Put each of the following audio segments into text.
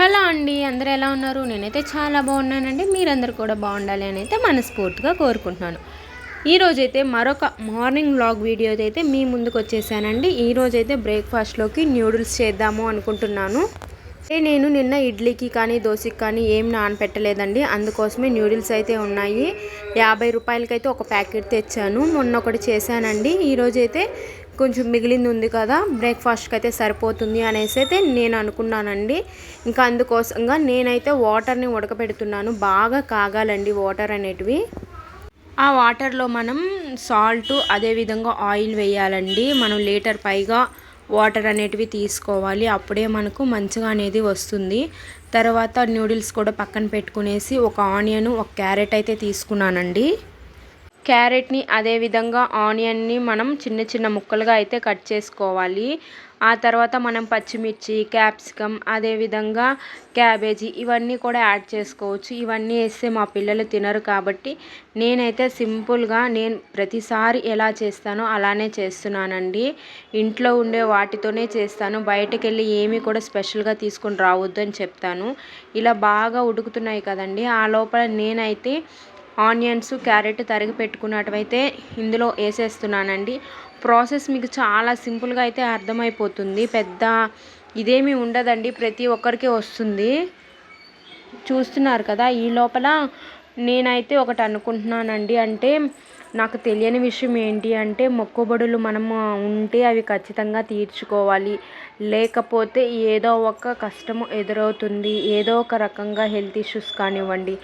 Hello అండి అందరూ ఎలా ఉన్నారు? నేనైతే చాలా బాగున్నానండి. మీరందరూ కూడా బాగుండాలి అని అయితే మనస్ఫూర్తిగా కోరుకుంటున్నాను. ఈరోజైతే మరొక మార్నింగ్ వ్లాగ్ వీడియో అయితే మీ ముందుకు వచ్చేసానండి. ఈరోజైతే బ్రేక్ఫాస్ట్లోకి న్యూడిల్స్ చేద్దాము అనుకుంటున్నాను. అంటే నేను నిన్న ఇడ్లీకి కానీ దోశకి కానీ ఏం నానపెట్టలేదండి. అందుకోసమే న్యూడిల్స్ అయితే ఉన్నాయి. యాభై రూపాయలకైతే ఒక ప్యాకెట్ తెచ్చాను. మొన్న ఒకటి చేశానండి. ఈరోజైతే కొంచెం మిగిలింది ఉంది కదా బ్రేక్ఫాస్ట్కి అయితే సరిపోతుంది అనేసి అయితే నేను అనుకున్నానండి. ఇంకా అందుకోసంగా నేనైతే వాటర్ని ఉడకపెడుతున్నాను బాగా కాగాలండి వాటర్ అనేటివి. ఆ వాటర్లో మనం సాల్ట్ అదేవిధంగా ఆయిల్ వేయాలండి. మనం లీటర్ పైగా వాటర్ అనేటివి తీసుకోవాలి. అప్పుడే మనకు మంచిగా అనేది వస్తుంది. తర్వాత నూడిల్స్ కూడా పక్కన పెట్టుకునేసి ఒక ఆనియన్ ఒక క్యారెట్ అయితే తీసుకున్నానండి. క్యారెట్ని అదేవిధంగా ఆనియన్ని మనం చిన్న చిన్న ముక్కలుగా అయితే కట్ చేసుకోవాలి. ఆ తర్వాత మనం పచ్చిమిర్చి క్యాప్సికమ్ అదేవిధంగా క్యాబేజీ ఇవన్నీ కూడా యాడ్ చేసుకోవచ్చు. ఇవన్నీ వేస్తే మా పిల్లలు తినరు కాబట్టి నేనైతే సింపుల్గా నేను ప్రతిసారి ఎలా చేస్తానో అలానే చేస్తున్నానండి. ఇంట్లో ఉండే వాటితోనే చేస్తాను. బయటకు వెళ్ళి ఏమీ కూడా స్పెషల్గా తీసుకొని రావద్దు అని చెప్తాను. ఇలా బాగా ఉడుకుతున్నాయి కదండి. ఆ లోపల నేనైతే ఆనియన్స్ క్యారెట్ తరిగి పెట్టుకున్నట్టువైతే ఇందులో వేసేస్తున్నానండి. ప్రాసెస్ మీకు చాలా సింపుల్గా అయితే అర్థమైపోతుంది. పెద్ద ఇదేమీ ఉండదండి. ప్రతి ఒక్కరికి వస్తుంది. చూస్తున్నారు కదా ఈ లోపల నేనైతే ఒకటి అనుకుంటున్నానండి అంటే నాకు తెలియని విషయం ఏంటి అంటే మొక్కుబడులు మనము ఉంటే అవి ఖచ్చితంగా తీర్చుకోవాలి. లేకపోతే ఏదో ఒక కష్టము ఎదురవుతుంది. ఏదో ఒక రకంగా హెల్త్ ఇష్యూస్ కానివ్వండి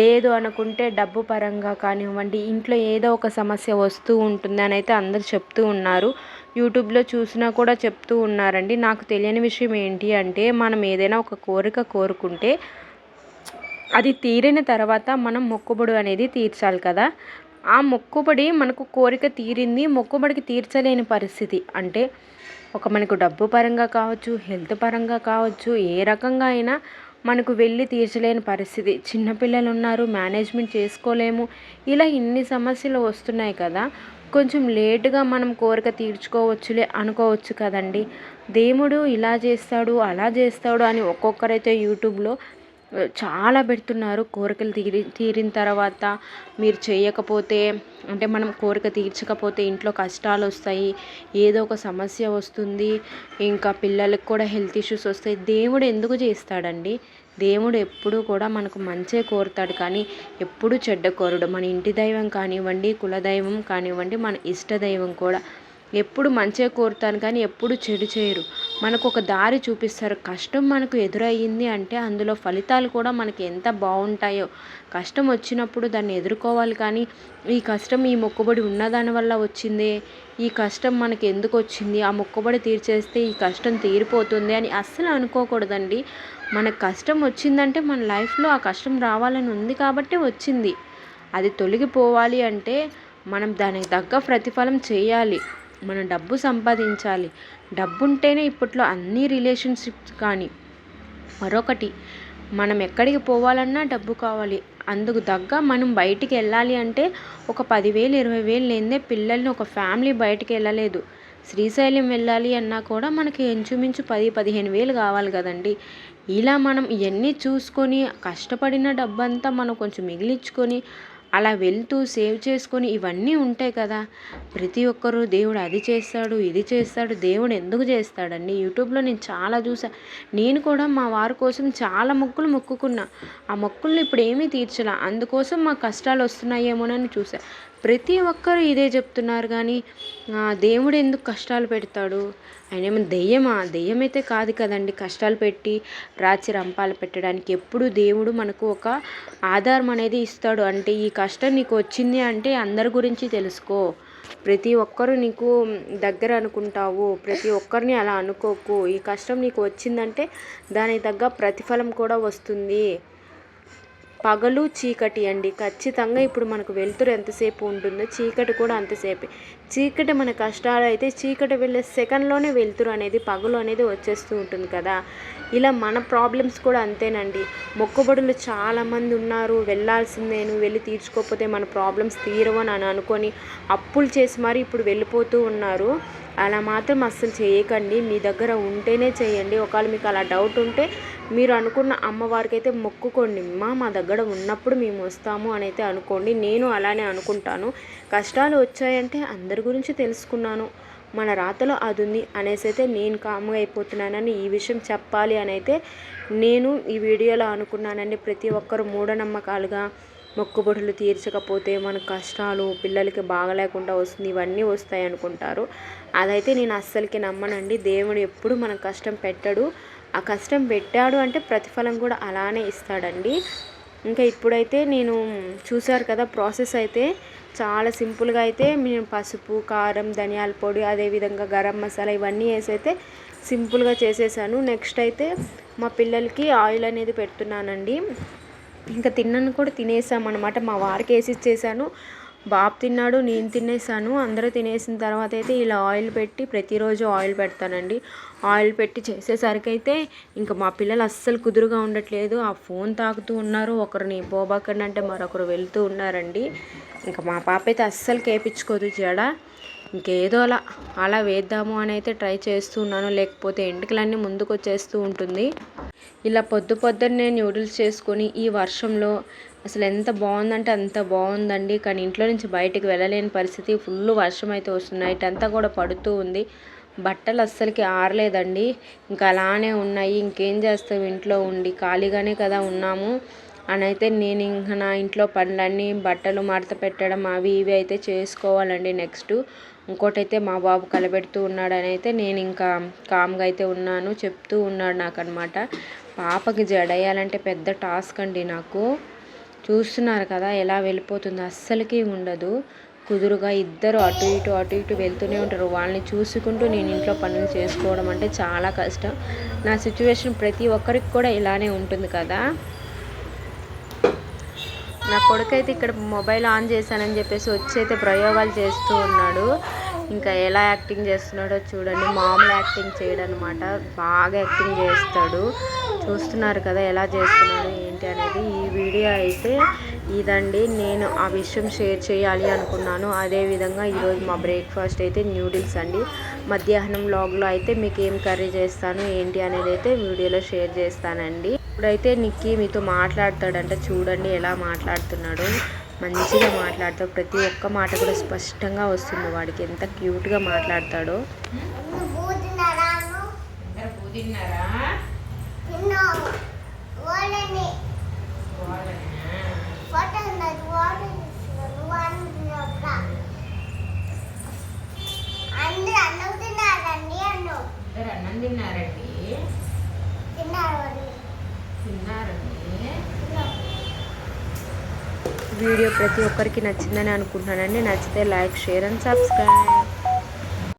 లేదు అనుకుంటే డబ్బు పరంగా కానివ్వండి ఇంట్లో ఏదో ఒక సమస్య వస్తూ ఉంటుంది అని అయితే అందరు చెప్తూ ఉన్నారు. యూట్యూబ్లో చూసినా కూడా చెప్తూ ఉన్నారండి. నాకు తెలియని విషయం ఏంటి అంటే మనం ఏదైనా ఒక కోరిక కోరుకుంటే అది తీరిన తర్వాత మనం మొక్కుబడు అనేది తీర్చాలి కదా. ఆ మొక్కుబడి మనకు కోరిక తీరింది మొక్కుబడికి తీర్చలేని పరిస్థితి. అంటే ఒక మనకు డబ్బు పరంగా కావచ్చు హెల్త్ పరంగా కావచ్చు ఏ రకంగా అయినా మనకు వెళ్ళి తీర్చలేని పరిస్థితి. చిన్నపిల్లలు ఉన్నారు మేనేజ్మెంట్ చేసుకోలేము. ఇలా ఇన్ని సమస్యలు వస్తున్నాయి కదా. కొంచెం లేటుగా మనం కోరిక తీర్చుకోవచ్చులే అనుకోవచ్చు కదండి. దేవుడు ఇలా చేస్తాడు అలా చేస్తాడు అని ఒక్కొక్కరైతే యూట్యూబ్లో చాలా పెడుతున్నారు కోరికలు తీరి తీరిన తర్వాత మీరు చేయకపోతే అంటే మనం కోరిక తీర్చకపోతే ఇంట్లో కష్టాలు వస్తాయి ఏదో ఒక సమస్య వస్తుంది ఇంకా పిల్లలకు కూడా హెల్త్ ఇష్యూస్ వస్తాయి. దేవుడు ఎందుకు చేస్తాడండి? దేవుడు ఎప్పుడూ కూడా మనకు మంచే కోరుతాడు. కానీ ఎప్పుడు చెడ్డ కోరుడు. మన ఇంటి దైవం కానివ్వండి కులదైవం కానివ్వండి మన ఇష్ట దైవం కూడా ఎప్పుడు మంచిగా కోరుతాను కానీ ఎప్పుడు చెడు చేయరు. మనకు ఒక దారి చూపిస్తారు. కష్టం మనకు ఎదురయ్యింది అంటే అందులో ఫలితాలు కూడా మనకి ఎంత బాగుంటాయో. కష్టం వచ్చినప్పుడు దాన్ని ఎదుర్కోవాలి కానీ ఈ కష్టం ఈ మొక్కుబడి ఉన్నదాని వల్ల వచ్చిందే. ఈ కష్టం మనకి ఎందుకు వచ్చింది? ఆ మొక్కుబడి తీర్చేస్తే ఈ కష్టం తీరిపోతుంది అని అస్సలు అనుకోకూడదండి. మనకు కష్టం వచ్చిందంటే మన లైఫ్లో ఆ కష్టం రావాలని ఉంది కాబట్టి వచ్చింది. అది తొలగిపోవాలి అంటే మనం దానికి తగ్గ ప్రతిఫలం చేయాలి. మనం డబ్బు సంపాదించాలి. డబ్బు ఉంటేనే ఇప్పట్లో అన్ని రిలేషన్షిప్స్ కానీ మరొకటి మనం ఎక్కడికి పోవాలన్నా డబ్బు కావాలి. అందుకు తగ్గ మనం బయటికి వెళ్ళాలి అంటే ఒక పదివేలు ఇరవై వేలు లేదే పిల్లల్ని ఒక ఫ్యామిలీ బయటికి వెళ్ళలేదు. శ్రీశైలం వెళ్ళాలి అన్నా కూడా మనకి ఇంచుమించు పది పదిహేను వేలు కావాలి కదండి. ఇలా మనం ఇవన్నీ చూసుకొని కష్టపడిన డబ్బంతా మనం కొంచెం మిగిలించుకొని అలా వెళ్తూ సేవ్ చేసుకొని ఇవన్నీ ఉంటాయి కదా. ప్రతి ఒక్కరూ దేవుడు అది చేస్తాడు ఇది చేస్తాడు దేవుడు ఎందుకు చేస్తాడండి యూట్యూబ్లో నేను చాలా చూసా. నేను కూడా మా వారి కోసం చాలా మొక్కులు మొక్కుకున్నా. ఆ మొక్కుల్ని ఇప్పుడు ఏమీ తీర్చలా. అందుకోసం మా కష్టాలు వస్తున్నాయేమోనని చూసా. ప్రతి ఒక్కరు ఇదే చెప్తున్నారు కానీ దేవుడు ఎందుకు కష్టాలు పెడతాడు? ఆయన ఏమో దెయ్యమా? దెయ్యం అయితే కాదు కదండి. కష్టాలు పెట్టి రాచి రంపాలు పెట్టడానికి ఎప్పుడు దేవుడు మనకు ఒక ఆధారం అనేది ఇస్తాడు. అంటే ఈ కష్టం నీకు వచ్చింది అంటే అందరి గురించి తెలుసుకో. ప్రతి ఒక్కరు నీకు దగ్గర అనుకుంటావు. ప్రతి ఒక్కరిని అలా అనుకోకు. ఈ కష్టం నీకు వచ్చిందంటే దానికి తగ్గ ప్రతిఫలం కూడా వస్తుంది. పగలు చీకటి అండి. ఖచ్చితంగా ఇప్పుడు మనకు వెలుతురు ఎంతసేపు ఉంటుందో చీకటి కూడా అంతసేపే. చీకటి మన కష్టాలు అయితే చీకటి వెళ్ళే సెకండ్లోనే వెళ్తురు అనేది పగలు అనేది వచ్చేస్తూ ఉంటుంది కదా. ఇలా మన ప్రాబ్లమ్స్ కూడా అంతేనండి. మొక్కుబడులు చాలామంది ఉన్నారు. వెళ్ళాల్సిందేను వెళ్ళి తీర్చుకోకపోతే మన ప్రాబ్లమ్స్ తీరవని అని అనుకొని అప్పులు చేసి మరి ఇప్పుడు వెళ్ళిపోతూ ఉన్నారు. అలా మాత్రం అస్సలు చేయకండి. మీ దగ్గర ఉంటేనే చేయండి. ఒకవేళ మీకు అలా డౌట్ ఉంటే మీరు అనుకున్న అమ్మవారికి అయితే మొక్కుకోండి. మా మా దగ్గర ఉన్నప్పుడు మేము వస్తాము అని అయితే అనుకోండి. నేను అలానే అనుకుంటాను. కష్టాలు వచ్చాయంటే అందరి గురించి తెలుసుకున్నాను. మన రాతలో అది ఉంది అనేసి అయితే నేను కామ్గా అయిపోతున్నానని ఈ విషయం చెప్పాలి అని అయితే నేను ఈ వీడియోలో అనుకున్నానండి. ప్రతి ఒక్కరు మూఢనమ్మకాలుగా మొక్కుబడులు తీర్చకపోతే మన కష్టాలు పిల్లలకి బాగలేకుండా వస్తుంది ఇవన్నీ వస్తాయి అనుకుంటారు. అదైతే నేను అస్సలకి నమ్మనండి. దేవుడు ఎప్పుడు మన కష్టం పెట్టడు. ఆ కష్టం పెట్టాడు అంటే ప్రతిఫలం కూడా అలానే ఇస్తాడండి. ఇంకా ఇప్పుడైతే నేను చూశారు కదా ప్రాసెస్ అయితే చాలా సింపుల్గా అయితే నేను పసుపు కారం ధనియాల పొడి అదేవిధంగా గరం మసాలా ఇవన్నీ వేసి అయితే సింపుల్గా చేసేసాను. నెక్స్ట్ అయితే మా పిల్లలకి ఆయిల్ అనేది పెడుతున్నానండి. ఇంకా తిన్నాను కూడా తినేసామన్నమాట మా వారికి వేసి ఇచ్చేసాను. బాబు తిన్నాడు నేను తినేసాను. అందరూ తినేసిన తర్వాత అయితే ఇలా ఆయిల్ పెట్టి ప్రతిరోజు ఆయిల్ పెడతానండి. ఆయిల్ పెట్టి చేసేసరికి అయితే ఇంకా మా పిల్లలు అస్సలు కుదురుగా ఉండట్లేదు. ఆ ఫోన్ తాకుతూ ఉన్నారు. ఒకరిని పోబాకండి అంటే మరొకరు వెళ్తూ ఉన్నారండి. ఇంకా మా పాప అయితే అస్సలు కేపించుకోదు జడ. ఇంకేదో అలా అలా వేద్దాము అని అయితే ట్రై చేస్తూ ఉన్నాను. లేకపోతే ఎంటికలన్నీ ముందుకు వచ్చేస్తూ ఉంటుంది. ఇలా పొద్దు పొద్దున్నే న్యూడిల్స్ చేసుకొని ఈ వర్షంలో అసలు ఎంత బాగుందంటే అంత బాగుందండి. కానీ ఇంట్లో నుంచి బయటకు వెళ్ళలేని పరిస్థితి. ఫుల్ వర్షం అయితే వస్తుంది. నైట్ అంతా కూడా పడుతూ ఉంది. బట్టలు అస్సలకి ఆరలేదండి. ఇంకా అలానే ఉన్నాయి. ఇంకేం చేస్తావు ఇంట్లో ఉండి ఖాళీగానే కదా ఉన్నాము. అని అయితే నేను ఇంకా నా ఇంట్లో పనులన్నీ బట్టలు మడత పెట్టడం అవి ఇవి అయితే చేసుకోవాలండి నెక్స్ట్ ఇంకోటి అయితే మా బాబు కలబెడుతూ ఉన్నాడని అయితే నేను ఇంకా కామ్గా అయితే ఉన్నాను చెప్తూ ఉన్నాడు నాకు పాపకి జడేయాలంటే పెద్ద టాస్క్ అండి నాకు. చూస్తున్నారు కదా ఎలా వెళ్ళిపోతుందో అస్సలకి ఉండదు. కుదురుగా ఇద్దరు అటు ఇటు అటు ఇటు వెళ్తూనే ఉంటారు. వాళ్ళని చూసుకుంటూ నేను ఇంట్లో పనులు చేసుకోవడం అంటే చాలా కష్టం. నా సిచ్యువేషన్ ప్రతి ఒక్కరికి కూడా ఇలానే ఉంటుంది కదా. నా కొడుకు అయితే ఇక్కడ మొబైల్ ఆన్ చేశానని చెప్పేసి వచ్చి అయితే ప్రయోగాలు చేస్తూ ఉన్నాడు. ఇంకా ఎలా యాక్టింగ్ చేస్తున్నాడో చూడండి. మామూలు యాక్టింగ్ చేయడనమాట. బాగా యాక్టింగ్ చేస్తాడు. చూస్తున్నారు కదా ఎలా చేస్తున్నాడు ఏంటి అనేది. ఈ వీడియో అయితే ఇదండి. నేను ఆ విషయం షేర్ చేయాలి అనుకున్నాను. అదేవిధంగా ఈరోజు మా బ్రేక్ఫాస్ట్ అయితే న్యూడిల్స్ అండి. మధ్యాహ్నం లాగ్లో అయితే మీకు ఏం కర్రీ చేస్తాను ఏంటి అనేది అయితే వీడియోలో షేర్ చేస్తానండి. ఇప్పుడైతే నిక్కీ మీతో మాట్లాడతాడంట చూడండి ఎలా మాట్లాడుతున్నాడు. మంచిగా మాట్లాడతాడు. ప్రతి ఒక్క మాట కూడా స్పష్టంగా వస్తుంది వాడికి. ఎంత క్యూట్గా మాట్లాడతాడో. అన్నం తిన్నారండి తిన్నారండి. వీడియో ప్రతి ఒక్కరికి నచ్చిందని అనుకుంటున్నానండి. నచ్చితే లైక్ షేర్ అండ్ సబ్స్క్రైబ్.